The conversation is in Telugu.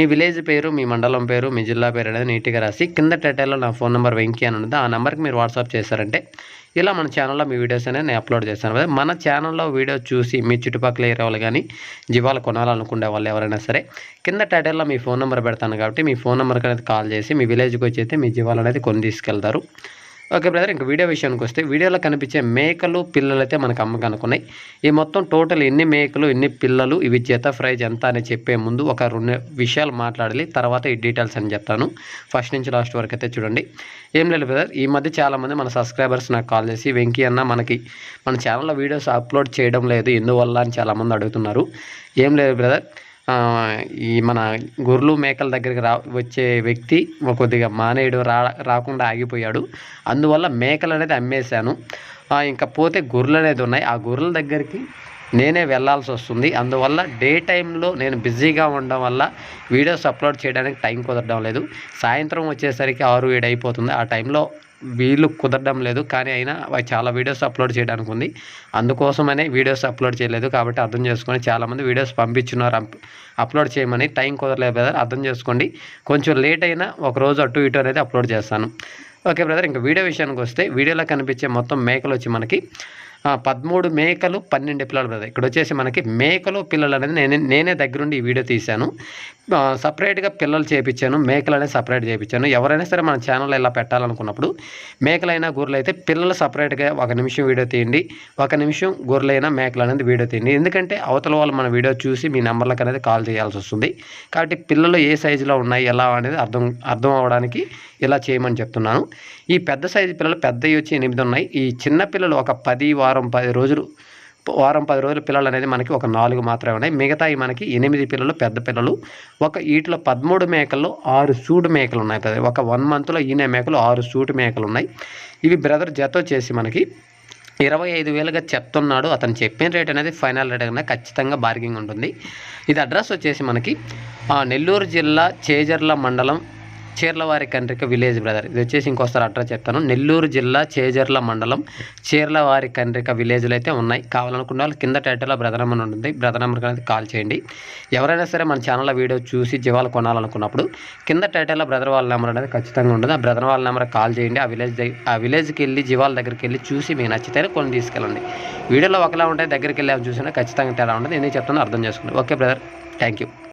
మీ విలేజ్ పేరు మీ మండలం పేరు మీ జిల్లా పేరు అనేది నీట్గా రాసి కింద టైటిల్లో నా ఫోన్ నెంబర్ వెంకీ అని ఉంటుంది ఆ నెంబర్కి మీరు వాట్సాప్ చేశారంటే ఇలా మన ఛానల్లో మీ వీడియోస్ అనేది నేను అప్లోడ్ చేస్తాను. కదా మన ఛానల్లో వీడియో చూసి మీ చుట్టుపక్కల ఏరియా వాళ్ళు కానీ జీవాలు కొనాలనుకునే వాళ్ళు ఎవరైనా సరే కింద టైటిల్లో మీ ఫోన్ నెంబర్ పెడతాను కాబట్టి మీ ఫోన్ నెంబర్కి అనేది కాల్ చేసి మీ విలేజ్కి వచ్చి అయితే మీ జీవాలు అనేది కొని తీసుకెళ్తారు. ఓకే బ్రదర్ ఇంకా వీడియో విషయానికి వస్తే వీడియోలో కనిపించే మేకలు పిల్లలు అయితే మనకు అమ్మకం అనుకున్నాయి ఈ మొత్తం టోటల్ ఎన్ని మేకలు ఎన్ని పిల్లలు ఇవి జత ప్రైజ్ ఎంత అని చెప్పే ముందు ఒక రెండు విషయాలు మాట్లాడాలి. తర్వాత ఈ డీటెయిల్స్ అని చెప్తాను. ఫస్ట్ నుంచి లాస్ట్ వరకు అయితే చూడండి. ఏం లేదు బ్రదర్ ఈ మధ్య చాలామంది మన సబ్స్క్రైబర్స్ నాకు కాల్ చేసి వెంకీ అన్న మనకి మన ఛానల్లో వీడియోస్ అప్లోడ్ చేయడం లేదు ఎందువల్ల? అని చాలామంది అడుగుతున్నారు. ఏం లేదు బ్రదర్ ఈ మన గొర్రెలు మేకల దగ్గరికి రా వచ్చే వ్యక్తి కొద్దిగా మానేయుడు రా రాకుండా ఆగిపోయాడు. అందువల్ల మేకలు అనేది అమ్మేశాను. ఇంకా పోతే గొర్రెలు అనేది ఉన్నాయి. ఆ గొర్రెల దగ్గరికి నేనే వెళ్ళాల్సి వస్తుంది. అందువల్ల డే టైంలో నేను బిజీగా ఉండడం వల్ల వీడియోస్ అప్లోడ్ చేయడానికి టైం కుదరడం లేదు. సాయంత్రం వచ్చేసరికి ఆరు ఏడు అయిపోతుంది. ఆ టైంలో వీళ్ళు కుదరడం లేదు. కానీ అయినా చాలా వీడియోస్ అప్లోడ్ చేయడానికి ఉంది. అందుకోసమనే వీడియోస్ అప్లోడ్ చేయలేదు. కాబట్టి అర్థం చేసుకొని చాలామంది వీడియోస్ పంపించున్నారు. అప్లోడ్ చేయమని టైం కుదరలేదు బ్రదర్. అర్థం చేసుకోండి. కొంచెం లేట్ అయినా ఒక రోజు అటు ఇటు అనేది అప్లోడ్ చేస్తాను. Okay brother. ఇంకా వీడియో విషయానికి వస్తే వీడియోలో కనిపించే మొత్తం మేకలు వచ్చి మనకి పదమూడు మేకలు పన్నెండు పిల్లలు బ్రదర్ ఇక్కడ వచ్చేసి మనకి మేకలు పిల్లలు అనేది నేనే నేనే దగ్గరుండి ఈ వీడియో తీశాను. సపరేట్గా పిల్లలు చేయించాను మేకలు అనేది సపరేట్ చేయించాను ఎవరైనా సరే మన ఛానల్ ఇలా పెట్టాలనుకున్నప్పుడు మేకలైనా గొర్రెలు అయితే పిల్లలు సపరేట్గా ఒక నిమిషం వీడియో తీయండి ఒక నిమిషం గొర్రెలైనా మేకలు అనేది వీడియో తీయండి. ఎందుకంటే అవతల వాళ్ళు మన వీడియో చూసి మీ నెంబర్లకు అనేది కాల్ చేయాల్సి వస్తుంది. కాబట్టి పిల్లలు ఏ సైజులో ఉన్నాయి ఎలా అనేది అర్థం అర్థం అవ్వడానికి ఇలా చేయమని చెప్తున్నాను. ఈ పెద్ద సైజు పిల్లలు పెద్దవి వచ్చి ఎనిమిది ఉన్నాయి. ఈ చిన్న పిల్లలు ఒక పది వారు వారం పది రోజులు వారం పది రోజుల పిల్లలు అనేది మనకి ఒక నాలుగు మాత్రమే ఉన్నాయి. మిగతాయి మనకి ఎనిమిది పిల్లలు పెద్ద పిల్లలు ఒక వీటిలో పదమూడు మేకల్లో ఆరు సూడు మేకలు ఉన్నాయి ఒక వన్ మంత్లో ఈనే మేకలు ఆరు సూటు మేకలు ఉన్నాయి. ఇవి బ్రదర్ జత చేసి మనకి ఇరవై ఐదు వేలుగా చెప్తున్నాడు. అతను చెప్పిన రేట్ అనేది ఫైనల్ రేట్ అనేది ఖచ్చితంగా బార్గింగ్ ఉంటుంది. ఇది అడ్రస్ వచ్చేసి మనకి నెల్లూరు జిల్లా చేజర్ల మండలం చీర్లవారి కండ్రిక విలేజ్ బ్రదర్. ఇది వచ్చేసి ఇంకోసారి అడ్రస్ చెప్తాను. నెల్లూరు జిల్లా చేజర్ల మండలం చీర్లవారి కండ్రిక విలేజ్లు అయితే ఉన్నాయి. కావాలనుకున్న వాళ్ళు కింద టైటిల్లో బ్రదర్ నెంబర్ ఉంటుంది. బ్రదర్ నెంబర్కి అనేది కాల్ చేయండి. ఎవరైనా సరే మన ఛానల్లో వీడియో చూసి జీవాలు కొనాలనుకున్నప్పుడు కింద టైటిల్లో బ్రదర్ వాళ్ళ నెంబర్ అనేది ఖచ్చితంగా ఉంటుంది. ఆ బ్రదర్ వాళ్ళ నెంబర్ కాల్ చేయండి. ఆ విలేజ్ ఆ విలేజ్కి వెళ్ళి జీవాల దగ్గరికి వెళ్ళి చూసి మీకు నచ్చితేనే కొన్ని తీసుకెళ్ళండి. వీడియోలో ఒకలా ఉంటే దగ్గరికి వెళ్ళి చూసినా ఖచ్చితంగా తేడా ఉంటుంది. నేను చెప్తాను అర్థం చేసుకోండి ఓకే బ్రదర్. Thank you.